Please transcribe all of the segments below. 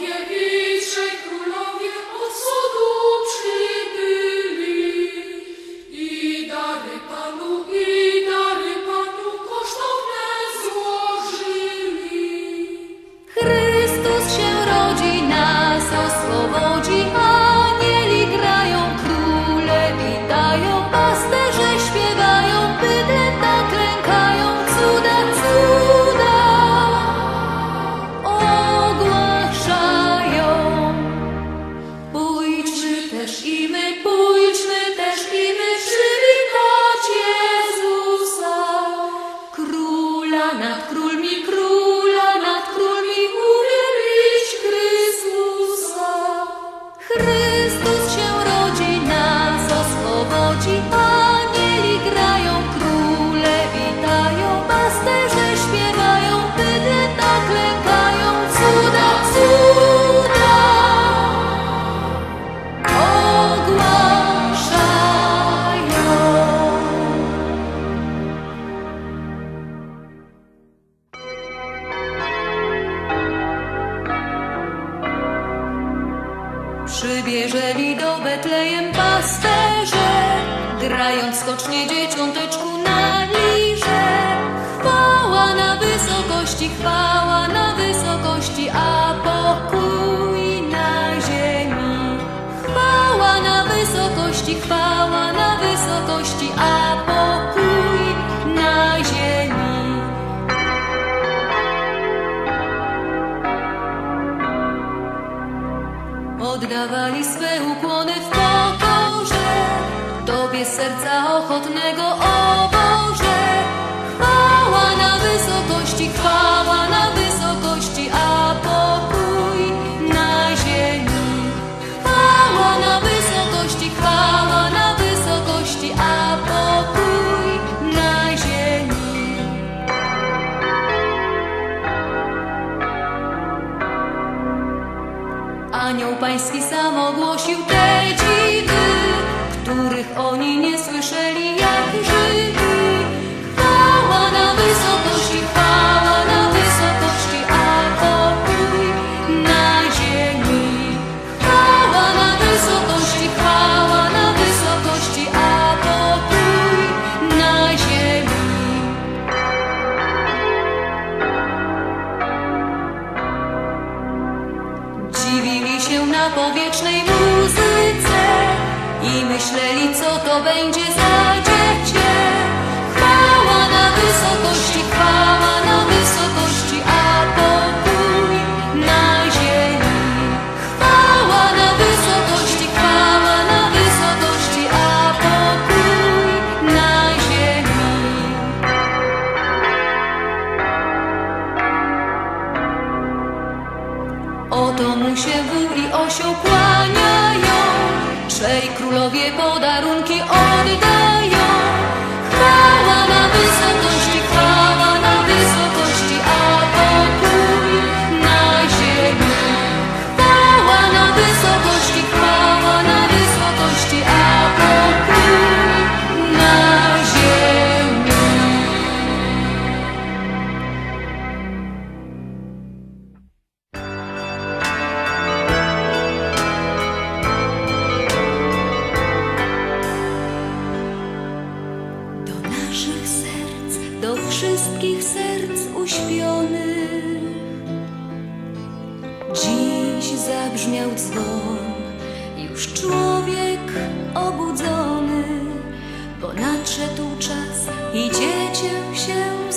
you Chwała na wysokości, a pokój na ziemi. Chwała na wysokości, chwała na wysokości, a pokój na ziemi. Oddawali swe ukłony w pokorze, Tobie serca ochotnego. Pański sam ogłosił te dziwy, których oni nie słyszeli. Powiecznej muzyce i myśleli, co to będzie za dzień.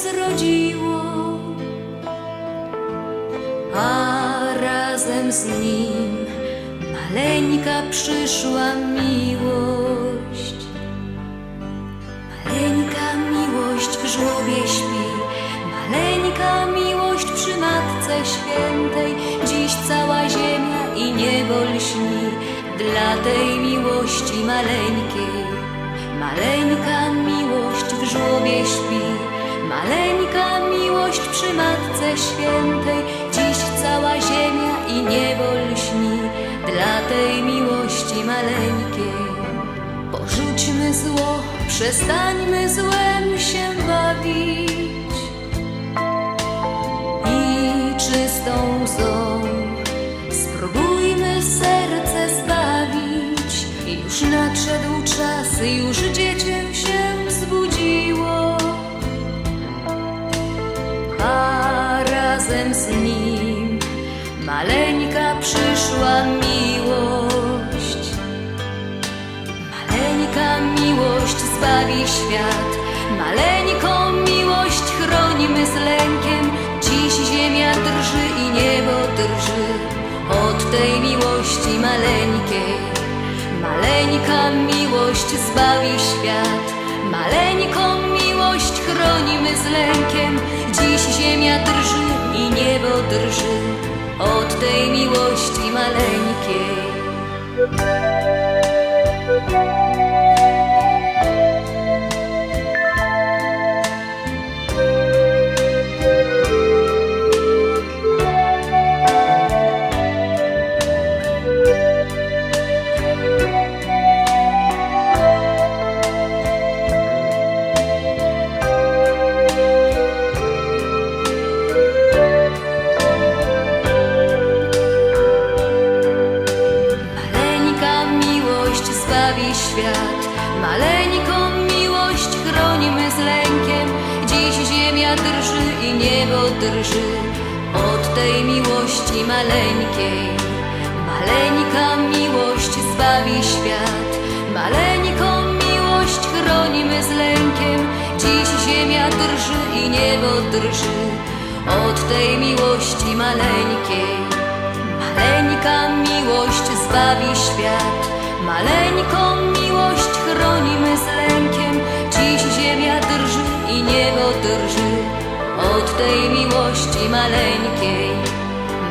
zrodziło, a razem z nim maleńka przyszła miłość. Maleńka miłość w żłobie śpi, maleńka miłość przy Matce Świętej, dziś cała ziemia i niebo lśni dla tej miłości maleńkiej. Maleńka miłość w żłobie śpi maleńka miłość przy Matce Świętej. Dziś cała ziemia i niebo lśni dla tej miłości maleńkiej. Porzućmy zło, przestańmy złem się bawić i czystą łzą spróbujmy serce zbawić. Już nadszedł czas, już dziecię się zbudziło, razem z nim maleńka przyszła miłość. Maleńka miłość zbawi świat, maleńką miłość chronimy z lękiem. Dziś ziemia drży i niebo drży od tej miłości maleńkiej. Maleńka miłość zbawi świat, maleńką miłość chronimy z lękiem. Dziś ziemia drży i niebo drży od tej miłości maleńkiej. Świat, maleńką miłość chronimy z lękiem. Dziś ziemia drży i niebo drży od tej miłości maleńkiej. Maleńka miłość zbawi świat, maleńką miłość chronimy z lękiem. Dziś ziemia drży i niebo drży od tej miłości maleńkiej. Maleńka miłość zbawi świat, maleńką miłość chronimy z lękiem. Dziś ziemia drży i niebo drży od tej miłości maleńkiej.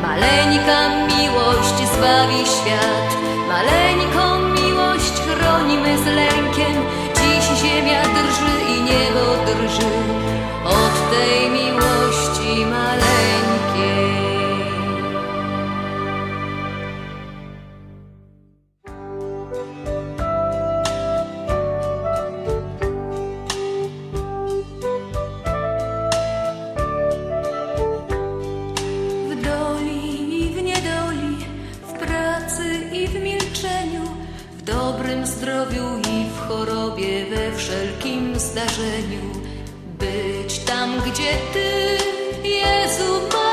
Maleńka miłość zbawi świat, maleńką miłość chronimy z lękiem. Dziś ziemia drży i niebo drży od tej Być tam, gdzie Ty, Jezu malusieńki,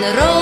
Jezu, żaden